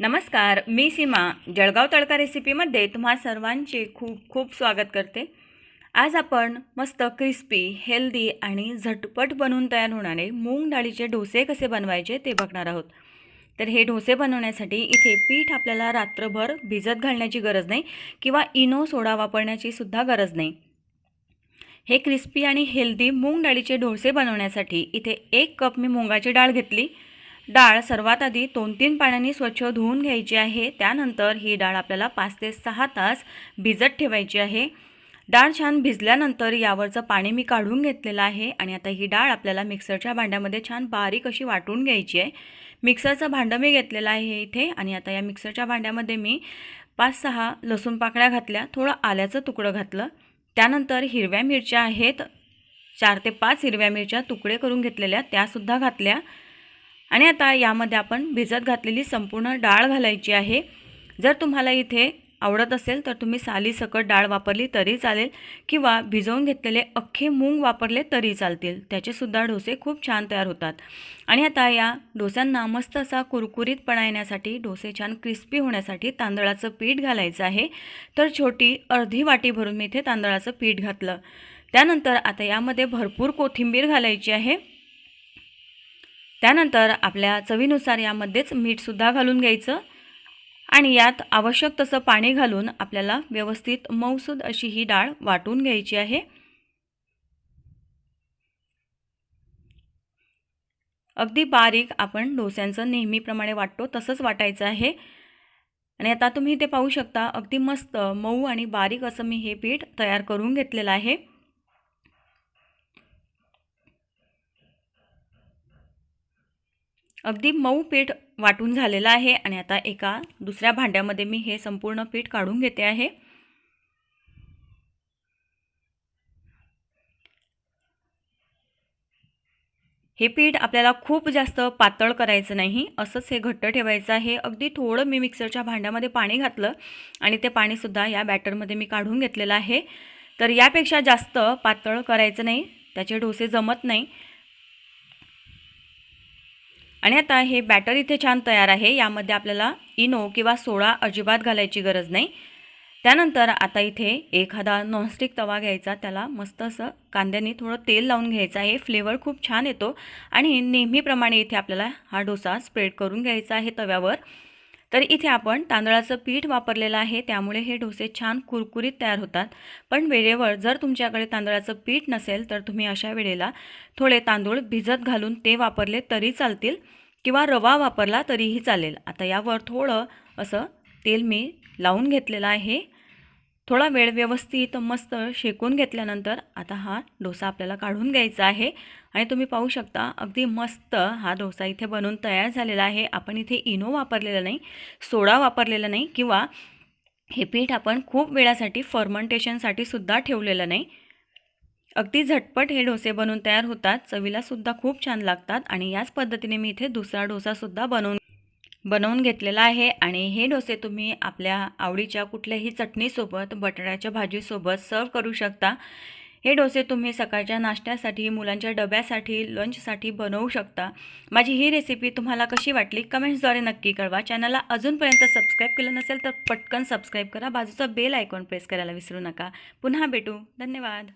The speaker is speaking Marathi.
नमस्कार मी सीमा. जळगाव तडका रेसिपीमध्ये तुम्हा सर्वांचे खूप खूप स्वागत करते. आज आपण मस्त क्रिस्पी हेल्दी आणि झटपट बनवून तयार होणारे मूग डाळीचे डोसे कसे बनवायचे ते बघणार आहोत. तर हे डोसे बनवण्यासाठी इथे पीठ आपल्याला रात्रभर भिजत घालण्याची गरज नाही किंवा इनो सोडा वापरण्याची सुद्धा गरज नाही. हे क्रिस्पी आणि हेल्दी मूग डाळीचे डोसे बनवण्यासाठी इथे एक कप मी मुगाची डाळ घेतली. डाळ सर्वात आधी दोन तीन पाण्याने स्वच्छ धुवून घ्यायची आहे. त्यानंतर ही डाळ आपल्याला पाच ते सहा तास भिजत ठेवायची आहे. डाळ छान भिजल्यानंतर यावरचं पाणी मी काढून घेतलेलं आहे आणि आता ही डाळ आपल्याला मिक्सरच्या भांड्यामध्ये छान बारीक अशी वाटून घ्यायची आहे. मिक्सरचं भांडं मी घेतलेलं आहे इथे आणि आता या मिक्सरच्या भांड्यामध्ये मी पाच सहा लसूण पाकळ्या घातल्या थोडं आल्याचं तुकडं घातलं. त्यानंतर हिरव्या मिरच्या आहेत चार ते पाच हिरव्या मिरच्या तुकडे करून घेतलेल्या त्यासुद्धा घातल्या. आणि आता यामध्ये आपण भिजत घातलेली संपूर्ण डाळ घालायची आहे. जर तुम्हाला इथे आवडत असेल तर तुम्ही सालीसकट डाळ वापरली तरी चालेल किंवा भिजवून घेतलेले अख्खे मूग वापरले तरी चालतील. त्याचेसुद्धा डोसे खूप छान तयार होतात. आणि आता या डोस्यांना मस्त असा कुरकुरीतपणा येण्यासाठी डोसे छान क्रिस्पी होण्यासाठी तांदळाचं पीठ घालायचं आहे. तर छोटी अर्धी वाटी भरून मी इथे तांदळाचं पीठ घातलं. त्यानंतर आता यामध्ये भरपूर कोथिंबीर घालायची आहे. त्यानंतर आपल्या चवीनुसार यामध्येच मीठसुद्धा घालून घ्यायचं आणि यात आवश्यक तसं पाणी घालून आपल्याला व्यवस्थित मऊसूद अशी ही डाळ वाटून घ्यायची आहे. अगदी बारीक आपण डोस्यांचं नेहमीप्रमाणे वाटतो तसंच वाटायचं आहे. आणि आता तुम्ही ते पाहू शकता अगदी मस्त मऊ आणि बारीक असं मी हे पीठ तयार करून घेतलेलं आहे. अगदी मऊ पीठ वाटून झालेलं आहे आणि आता एका दुसऱ्या भांड्यामध्ये मी हे संपूर्ण पीठ काढून घेते आहे. हे पीठ आपल्याला खूप जास्त पातळ करायचं नाही असंच हे घट्ट ठेवायचं आहे. अगदी थोडं मी मिक्सरच्या भांड्यामध्ये पाणी घातलं आणि ते पाणीसुद्धा या बॅटरमध्ये मी काढून घेतलेलं आहे. तर यापेक्षा जास्त पातळ करायचं नाही त्याचे डोसे जमत नाही. आणि आता हे बॅटर इथे छान तयार आहे. यामध्ये आपल्याला इनो किंवा सोडा अजिबात घालायची गरज नाही. त्यानंतर आता इथे एखादा नॉनस्टिक तवा घ्यायचा. त्याला मस्त असं कांद्याने थोडं तेल लावून घ्यायचं आहे. फ्लेवर खूप छान येतो. आणि नेहमीप्रमाणे इथे आपल्याला हा डोसा स्प्रेड करून घ्यायचा आहे तव्यावर. तर इथे आपण तांदळाचं पीठ वापरलेलं आहे. त्यामुळे हे डोसे छान कुरकुरीत तयार होतात. पण वेळेवर जर तुमच्याकडे तांदळाचं पीठ नसेल तर तुम्ही अशा वेळेला थोडे तांदूळ भिजत घालून ते वापरले तरी चालतील किंवा रवा वापरला तरीही चालेल. आता यावर थोडं असं तेल मी लावून घेतलेलं आहे. थोडा वेळ व्यवस्थित मस्त शेकून घेतल्यानंतर आता हा डोसा आपल्याला काढून घ्यायचा आहे. आणि तुम्ही पाहू शकता अगदी मस्त हा डोसा इथे बनवून तयार झालेला आहे. आपण इथे इनो वापरलेला नाही सोडा वापरलेला नाही किंवा हे पीठ आपण खूप वेळासाठी फर्मंटेशनसाठी सुद्धा ठेवलेलं नाही. अगदी झटपट हे डोसे बनवून तयार होतात. चवीलासुद्धा खूप छान लागतात आणि याच पद्धतीने मी इथे दुसरा डोसासुद्धा बनवून बनवून घेतलेला आहे. आणि हे डोसे तुम्ही आपल्या आवडीच्या कुठल्याही चटणीसोबत बटाट्याच्या भाजीसोबत सर्व करू शकता. हे डोसे तुम्ही सकाळच्या नाश्त्यासाठी मुलांच्या डब्यासाठी लंचसाठी बनवू शकता. माझी ही रेसिपी तुम्हाला कशी वाटली कमेंट्सद्वारे नक्की कळवा. चॅनलला अजूनपर्यंत सबस्क्राईब केलं नसेल तर पटकन सबस्क्राईब करा. बाजूचा बेल आयकॉन प्रेस करायला विसरू नका. पुन्हा भेटू. धन्यवाद.